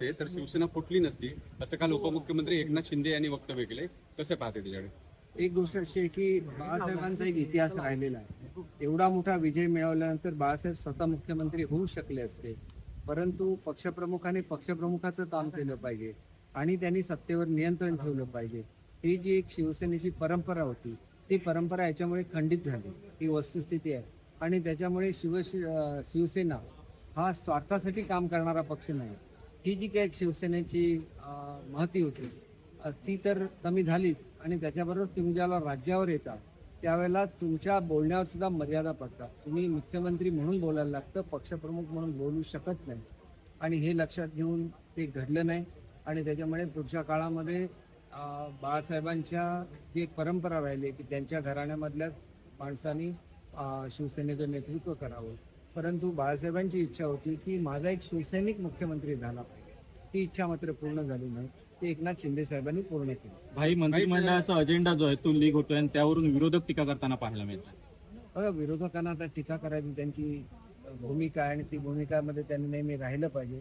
असते तर शिवसेना फुटली नसती. असं काल उपमुख्यमंत्री एकनाथ शिंदे यांनी वक्तव्य केले कसे पाहते त्याच्याकडे एक गोष्ट अशी आहे की बाळासाहेबांचा एक इतिहास राहिलेला आहे. एवढा मोठा विजय मिळवल्यानंतर बाळासाहेब स्वतः मुख्यमंत्री होऊ शकले असते. परंतु पक्षप्रमुखाने पक्षप्रमुखाचं काम केलं पाहिजे आणि त्यांनी सत्तेवर नियंत्रण ठेवलं पाहिजे. ही जी एक शिवसेनेची परंपरा होती ती परंपरा याच्यामुळे खंडित झाली. ही वस्तुस्थिती आहे. आणि त्याच्यामुळे शिव शिवसेना हा स्वार्थासाठी काम करणारा पक्ष नाही. ही जी काही शिवसेनेची महती होती ती तर कमी झालीच आणि त्याच्याबरोबर तुम्ही ज्याला राज्यावर येता त्यावेळेला तुमच्या बोलण्यावर सुद्धा मर्यादा पडतात. तुम्ही मुख्यमंत्री म्हणून बोलायला लागतं पक्षप्रमुख म्हणून बोलू शकत नाही. आणि हे लक्षात घेऊन ते घडलं नाही. आणि त्याच्यामुळे पुढच्या काळामध्ये बाळासाहेबांच्या जी एक परंपरा राहिली की त्यांच्या घराण्यामधल्याच माणसांनी शिवसेनेचं नेतृत्व करावं. परंतु बाळासाहेबांची इच्छा होती की माझा एक शिवसैनिक मुख्यमंत्री झाला. पाहिजे ती इच्छा मात्र पूर्ण झाली नाही. ती एकनाथ शिंदे साहेबांनी पूर्ण केली. भाई मंत्रिमंडळाचा अजेंडा जो आहे तो लीक होतोय आणि त्यावरून विरोधक टीका करताना पाहायला मिळतात बघा विरोधकांना आता टीका करायची त्यांची भूमिका आहे आणि ती भूमिकामध्ये त्यांनी नेहमी राहिलं पाहिजे.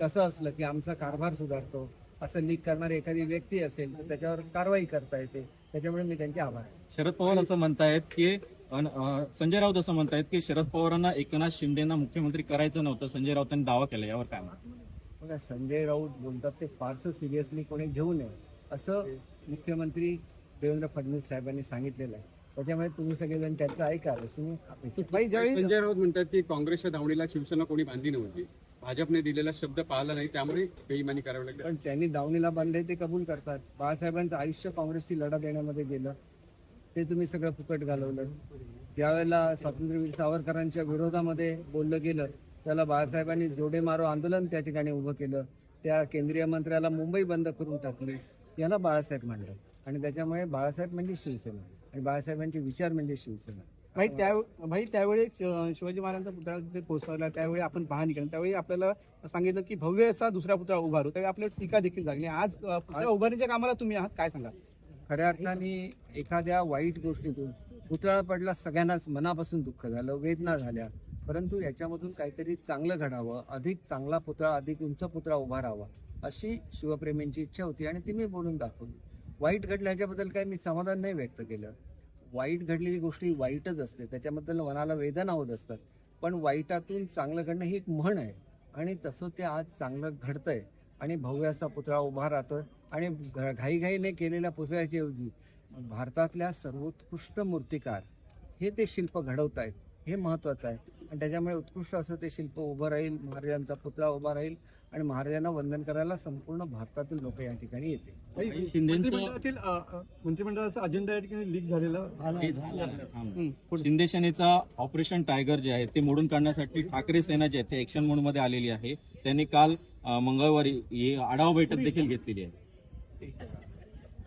कसं असलं की आमचा कारभार सुधारतो असं लीक करणारी एखादी व्यक्ती असेल तर त्याच्यावर कारवाई करता येते. त्याच्यामुळे मी त्यांचे आभार आहे. शरद पवार असं म्हणतायत की अन- अं, संजय राऊत असं म्हणतायत की शरद पवारांना एकनाथ शिंदेना मुख्यमंत्री करायचं नव्हतं. संजय राऊतांनी दावा केला यावर काय म्हणतात? बघा संजय राऊत बोलतात ते फारसं सिरियसली कोणी घेऊ नये असं मुख्यमंत्री देवेंद्र फडणवीस साहेबांनी सांगितलेलं आहे. त्याच्यामुळे तुम्ही सगळेजण त्याचं ऐका संजय राऊत म्हणतात की काँग्रेसच्या दावणीला शिवसेना कोणी बांधली नव्हती. भाजपने दिलेला शब्द पाळला नाही त्यामुळे बेईमानी करावी लागली. पण त्यांनी दावणीला बांधले ते कबूल करतात. बाळासाहेबांचं आयुष्य काँग्रेसची लढा देण्यामध्ये गेलं. ते तुम्ही सगळं फुकट घालवलं. ज्यावेळेला स्वातंत्र्यवीर सावरकरांच्या विरोधामध्ये बोललं गेलं त्याला बाळासाहेबांनी जोडे मारो आंदोलन त्या ठिकाणी उभं केलं. त्या केंद्रीय मंत्र्याला मुंबई बंद करून टाकली. याला बाळासाहेब म्हणलं आणि त्याच्यामुळे बाळासाहेब म्हणजे शिवसेना. आणि बाळासाहेबांचे विचार म्हणजे शिवसेना. भाई त्या भाई त्यावेळी शिवाजी महाराजांचा पुतळा तिथे पोहोचवला त्यावेळी आपण पाहणी केली त्यावेळी आपल्याला सांगितलं की भव्य असा दुसरा पुतळा उभारू त्यावेळी आपल्याला टीका देखील लागली. आज पुतळा उभारण्याच्या कामाला तुम्ही आहात. काय सांगा खऱ्या अर्थाने एखाद्या वाईट गोष्टीतून पुतळा पडला सगळ्यांनाच मनापासून दुःख झालं वेदना झाल्या. परंतु याच्यामधून काहीतरी चांगलं घडावं अधिक चांगला पुतळा अधिक उंच पुतळा उभा राहावा अशी शिवप्रेमींची इच्छा होती आणि ती मी बोलून दाखवली. वाईट घडलं याच्याबद्दल काही मी समाधान नाही व्यक्त केलं. वाईट घडलेली गोष्टी वाईटच असते त्याच्याबद्दल मनाला वेदना होत असतात. पण वाईटातून चांगलं घडणं ही एक म्हण आहे आणि तसं ते आज चांगलं घडतंय आणि भव्याचा पुतळा उभा राहतोय आणि घ- घाईघाईने केलेल्या पुतळ्याच्या ऐवजी भारतातल्या सर्वोत्कृष्ट मूर्तिकार हे ते शिल्प घडवत आहेत हे महत्वाचं आहे. आणि त्याच्यामुळे उत्कृष्ट असं ते शिल्प उभं राहील महाराजांचा पुतळा उभा राहील आणि महाराजांना वंदन करायला संपूर्ण भारतातील लोक या ठिकाणी शिंदेचं मंत्रिमंडळातील मंत्रिमंडळाचा अजेंडा या ठिकाणी लीक झालेला. शिंदे सेनेचा ऑपरेशन टायगर जे आहे ते मोडून काढण्यासाठी ठाकरे सेना जे आहे ते ऍक्शन मोडमध्ये आलेली आहे. त्यांनी काल मंगळवारी ही आढावा बैठक देखील घेतलेली आहे.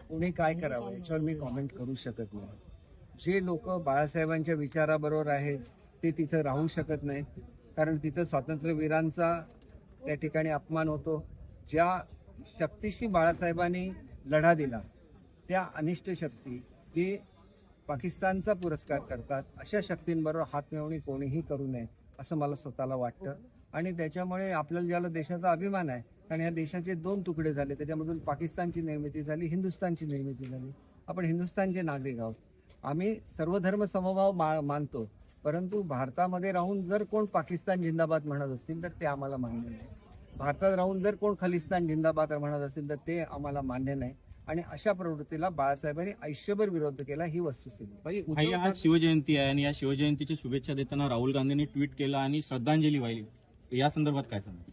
कोणी काय करावं याच्यावर मी कॉमेंट करू शकत नाही. जे लोक बाळासाहेबांच्या विचाराबरोबर आहेत ते तिथं राहू शकत नाहीत. कारण तिथं स्वातंत्र्यवीरांचा त्या ठिकाणी अपमान होतो. ज्या शक्तीशी बाळासाहेबांनी लढा दिला त्या अनिष्ट शक्ती जे पाकिस्तानचा पुरस्कार करतात. अशा शक्तींबरोबर हातमिळवणी कोणीही करू नये असं मला स्वतःला वाटतं. आणि त्याच्यामुळे आपल्याला ज्याला देशाचा अभिमान आहे कारण या देशाचे दोन तुकडे झाले त्याच्यामधून पाकिस्तानची निर्मिती झाली हिंदुस्थानची निर्मिती झाली. आपण हिंदुस्थानचे नागरिक आहोत. आम्ही सर्व धर्म समभाव मा- मानतो. परंतु भारतामध्ये राहून जर कोण पाकिस्तान जिंदाबाद म्हणत असतील तर ते आम्हाला मान्य नाही. भारतात राहून जर कोण खलिस्तान जिंदाबाद म्हणत असेल तर ते आम्हाला मान्य नाही. आणि अशा प्रवृत्तीला बाळासाहेबांनी आयुष्यभर विरोध केला ही वस्तुस्थिती. आज शिवजयंती आहे आणि या शिवजयंतीची शुभेच्छा देताना राहुल गांधींनी ट्विट केला आणि श्रद्धांजली वाहिली. या संदर्भात काय सांगा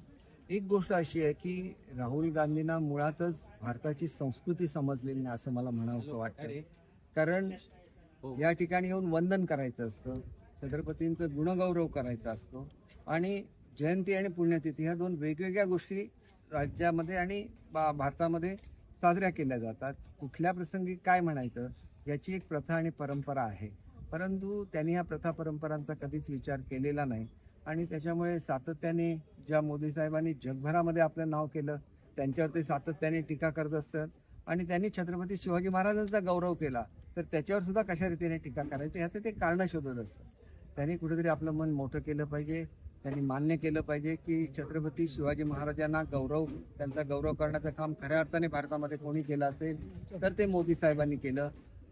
एक गोष्ट अशी आहे की राहुल गांधींना मुळातच भारताची संस्कृती समजलेली नाही असं मला म्हणावंसं वाटतं कारण हो. या ठिकाणी येऊन वंदन करायचं असतं. छत्रपतींचं गुणगौरव करायचा असतो. आणि जयंती आणि पुण्यतिथी ह्या दोन वेगवेगळ्या गोष्टी राज्यामध्ये आणि बा- भारतामध्ये साजऱ्या केल्या जातात. कुठल्या प्रसंगी काय म्हणायचं याची एक प्रथा आणि परंपरा आहे. परंतु त्यांनी ह्या प्रथा परंपरांचा कधीच विचार केलेला नाही. आणि त्याच्यामुळे सातत्याने ज्या मोदी साहेबांनी जगभरामध्ये आपलं नाव केलं त्यांच्यावर ते सातत्याने टीका करत असतात. आणि त्यांनी छत्रपती शिवाजी महाराजांचा गौरव केला. तर त्याच्यावर सुद्धा कशा रीतीने टीका करायची ह्याचं ते कारणं शोधत असतात त्यांनी कुठेतरी आपलं मन मोठं केलं पाहिजे त्यांनी मान्य केलं पाहिजे की छत्रपती शिवाजी महाराजांना गौरव त्यांचा गौरव करण्याचं काम खऱ्या अर्थाने भारतामध्ये कोणी केलं असेल तर ते मोदी साहेबांनी केलं.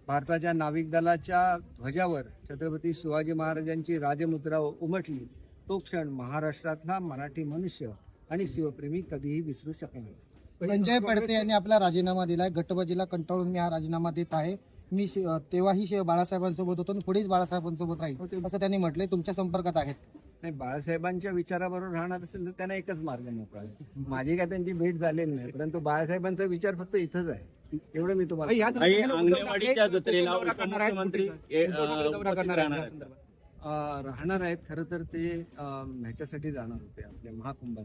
भारताच्या नाविक दलाच्या ध्वजावर छत्रपती शिवाजी महाराजांची राजमुद्रा उमटली तो क्षण महाराष्ट्रातला मराठी मनुष्य आणि शिवप्रेमी कधीही विसरू शकणार नाही. संजय पडते यांनी आपला राजीनामा दिलाय. गटबाजीला कंटाळून मी हा राजीनामा देत आहे. मी तेव्हाही शि- बाळासाहेबांसोबत होतो आणि पुढेच बाळासाहेबांसोबत राहील. असं त्यांनी म्हटलंय तुमच्या संपर्कात आहेत. नाही बाळासाहेबांच्या विचाराबरोबर राहणार असेल तर त्यांना एकच मार्ग मोकळा माझी काय त्यांची भेट झालेली नाही परंतु बाळासाहेबांचा विचार फक्त इथंच आहे. एवढं मी तुम्हाला राहणार आहेत. खरं तर ते ह्याच्यासाठी जाणार होते आपल्या महाकुंभात